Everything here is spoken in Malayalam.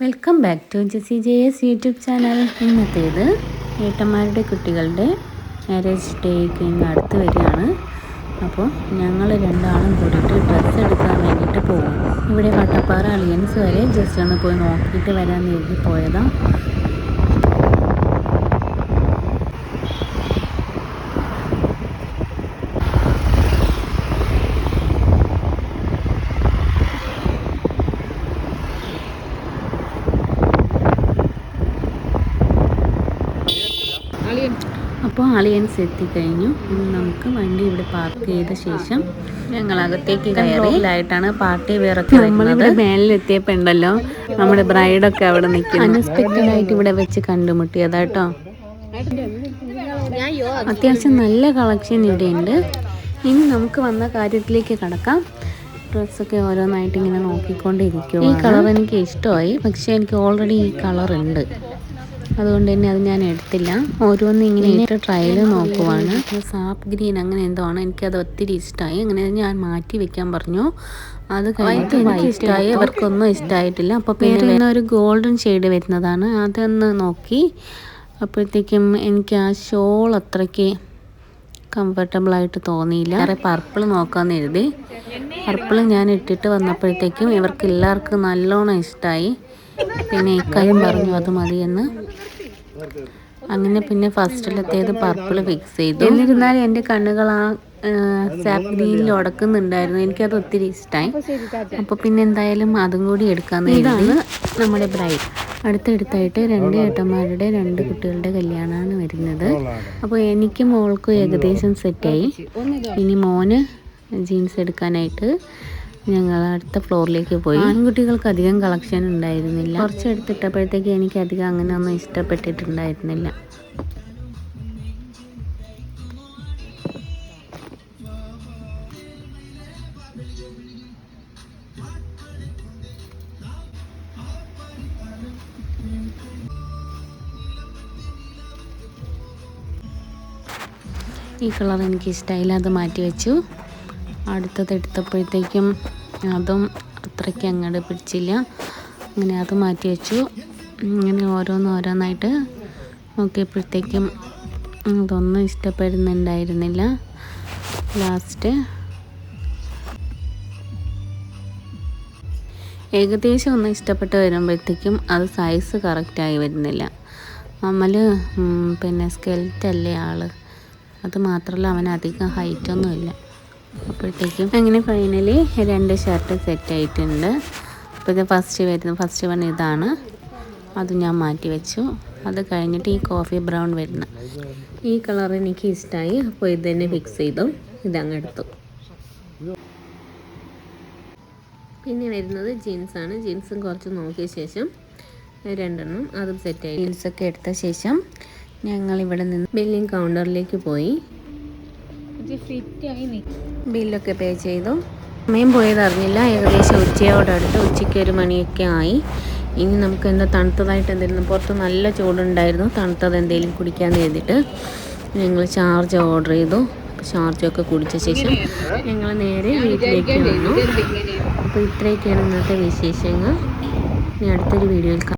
Welcome back to JC J S YouTube channel ഇന്നത്തേത് ഏട്ടന്മാരുടെ കുട്ടികളുടെ മാരേജ് ഡേക്ക് ഇന്ന് അടുത്ത് വരികയാണ്. അപ്പോൾ ഞങ്ങൾ രണ്ടാളും കൂടിയിട്ട് ഡ്രസ്സ് എടുക്കാൻ വേണ്ടിയിട്ട് പോകും ഇവിടെ വട്ടപ്പാറ അളിയൻസ് വരെ ജസ്റ്റ് ഒന്ന് പോയി നോക്കിയിട്ട് വരാൻ എഴുതി പോയതാണ് അപ്പോൾ അലയൻസ് എത്തിക്കഴിഞ്ഞു ഇനി നമുക്ക് വണ്ടി ഇവിടെ പാർക്ക് ചെയ്ത ശേഷം ഞങ്ങൾ അകത്തേക്ക് കയറിയിലായിട്ടാണ് പാർട്ടി വേറൊക്കെ നമ്മളിവിടെ മേലിലെത്തിയപ്പോൾ ഉണ്ടല്ലോ നമ്മുടെ ബ്രൈഡൊക്കെ അവിടെ നിൽക്കുന്നു. അൺഎക്സ്പെക്റ്റഡ് ആയിട്ട് ഇവിടെ വെച്ച് കണ്ടുമുട്ടിയതാട്ടോ. അത്യാവശ്യം നല്ല കളക്ഷൻ ഇവിടെ ഉണ്ട്. ഇനി നമുക്ക് വന്ന കാര്യത്തിലേക്ക് കടക്കാം. ഡ്രസ്സൊക്കെ ഓരോന്നായിട്ട് ഇങ്ങനെ നോക്കിക്കൊണ്ടിരിക്കും ഈ കളർ എനിക്ക് ഇഷ്ടമായി പക്ഷേ എനിക്ക് ഓൾറെഡി ഈ കളർ ഉണ്ട്. അതുകൊണ്ട് തന്നെ അത് ഞാൻ എടുത്തില്ല. ഓരോന്നും ഇങ്ങനെ ഇട്ട് ട്രയൽ നോക്കുവാണ്. സാപ്പ് ഗ്രീൻ അങ്ങനെ എന്തോ ആണ്. എനിക്കത് ഒത്തിരി ഇഷ്ടമായി അങ്ങനെ ഞാൻ മാറ്റി വെക്കാൻ പറഞ്ഞു. അത് കഴിഞ്ഞിട്ട് എനിക്ക് ഇഷ്ടമായി അവർക്കൊന്നും ഇഷ്ടമായിട്ടില്ല അപ്പോൾ പിന്നെ ഒരു ഗോൾഡൻ ഷെയ്ഡ് വരുന്നതാണ്. അതൊന്ന് നോക്കി. അപ്പോഴത്തേക്കും എനിക്ക് ആ ഷോൾ അത്രയ്ക്ക് കംഫർട്ടബിൾ ആയിട്ട് തോന്നിയില്ല. വേറെ പർപ്പിൾ നോക്കാമെന്ന് എഴുതി പർപ്പിൾ ഞാൻ ഇട്ടിട്ട് വന്നപ്പോഴത്തേക്കും ഇവർക്ക് എല്ലാവർക്കും നല്ലോണം ഇഷ്ടമായി പിന്നെ ഇക്കാര്യം പറഞ്ഞു അത് മതിയെന്ന് അങ്ങനെ പിന്നെ ഫസ്റ്റിലെത്തേത് പർപ്പിൾ ഫിക്സ് ചെയ്തു. എന്നിരുന്നാലും എന്റെ കണ്ണുകൾ ആ സാപ്പ് ഗ്രീനിൽ ഉടക്കുന്നുണ്ടായിരുന്നു. എനിക്കത് ഒത്തിരി ഇഷ്ടമായി അപ്പോൾ പിന്നെ എന്തായാലും അതും കൂടി എടുക്കാമെന്ന് ഇതാണ് നമ്മുടെ ബ്രൈഡ് അടുത്തടുത്തായിട്ട് രണ്ട് ഏട്ടന്മാരുടെ രണ്ട് കുട്ടികളുടെ കല്യാണമാണ് വരുന്നത്. അപ്പോൾ എനിക്ക് മോൾക്കും ഏകദേശം സെറ്റായി ഇനി മോന് ജീൻസ് എടുക്കാനായിട്ട് ഞങ്ങൾ അടുത്ത ഫ്ലോറിലേക്ക് പോയി. ആൺകുട്ടികൾക്ക് അധികം കളക്ഷൻ ഉണ്ടായിരുന്നില്ല. കുറച്ച് എടുത്തിട്ടപ്പോഴത്തേക്ക് എനിക്ക് അധികം അങ്ങനെ ഒന്നും ഇഷ്ടപ്പെട്ടിട്ടുണ്ടായിരുന്നില്ല. ഈ കളർ എനിക്ക് ഇഷ്ടമായില്ല അത് മാറ്റി വെച്ചു അടുത്തത് എടുത്തപ്പോഴത്തേക്കും അതും അത്രയ്ക്ക് അങ്ങോട്ട് പിടിച്ചില്ല. അങ്ങനെ അത് മാറ്റി വെച്ചു. ഇങ്ങനെ ഓരോന്നോരോന്നായിട്ട് നോക്കിയപ്പോഴത്തേക്കും അതൊന്നും ഇഷ്ടപ്പെടുന്നുണ്ടായിരുന്നില്ല. ലാസ്റ്റ് ഏകദേശം ഒന്ന് ഇഷ്ടപ്പെട്ട് വരുമ്പോഴത്തേക്കും അത് സൈസ് കറക്റ്റായി വരുന്നില്ല. അമ്മൽ പിന്നെ സ്കെൽറ്റല്ലേ ആൾ അത് മാത്രമല്ല അവനധികം ഹൈറ്റൊന്നുമില്ല അപ്പോഴത്തേക്കും അങ്ങനെ ഫൈനലി രണ്ട് ഷർട്ട് സെറ്റ് ആയിട്ടുണ്ട്. അപ്പോൾ ഇത് ഫസ്റ്റ് വരുന്നത് ഫസ്റ്റ് വൺ ഇതാണ്. അത് ഞാൻ മാറ്റി വെച്ചു. അത് കഴിഞ്ഞിട്ട് ഈ കോഫി ബ്രൗൺ വരുന്ന. ഈ കളർ എനിക്ക് ഇഷ്ടമായി അപ്പോൾ ഇത് തന്നെ ഫിക്സ് ചെയ്തു. ഇതങ്ങ് എടുത്തു. പിന്നെ വരുന്നത് ജീൻസാണ് ജീൻസും കുറച്ച് നോക്കിയ ശേഷം രണ്ടെണ്ണം അതും സെറ്റായി ജീൻസൊക്കെ എടുത്ത ശേഷം ഞങ്ങൾ ഇവിടെ നിന്ന് ബില്ലിംഗ് കൗണ്ടറിലേക്ക് പോയി. ബില്ലൊക്കെ പേ ചെയ്തു. സമയം പോയത് അറിഞ്ഞില്ല. ഏകദേശം ഉച്ചയോടടുത്ത് ഉച്ചയ്ക്ക് ഒരു മണിയൊക്കെ ആയി. ഇനി നമുക്ക് എന്താ തണുത്തതായിട്ട് എന്തെങ്കിലും പുറത്ത് നല്ല ചൂടുണ്ടായിരുന്നു. തണുത്തത് എന്തെങ്കിലും കുടിക്കാൻ എഴുതിയിട്ട് ഞങ്ങൾ ചാർജ് ഓർഡർ ചെയ്തു. ചാർജൊക്കെ കുടിച്ച ശേഷം ഞങ്ങൾ നേരെ വീട്ടിലേക്ക് വന്നു. അപ്പോൾ ഇത്രയൊക്കെയാണ് ഇന്നത്തെ വിശേഷങ്ങൾ. ഇനി അടുത്തൊരു വീഡിയോയിൽ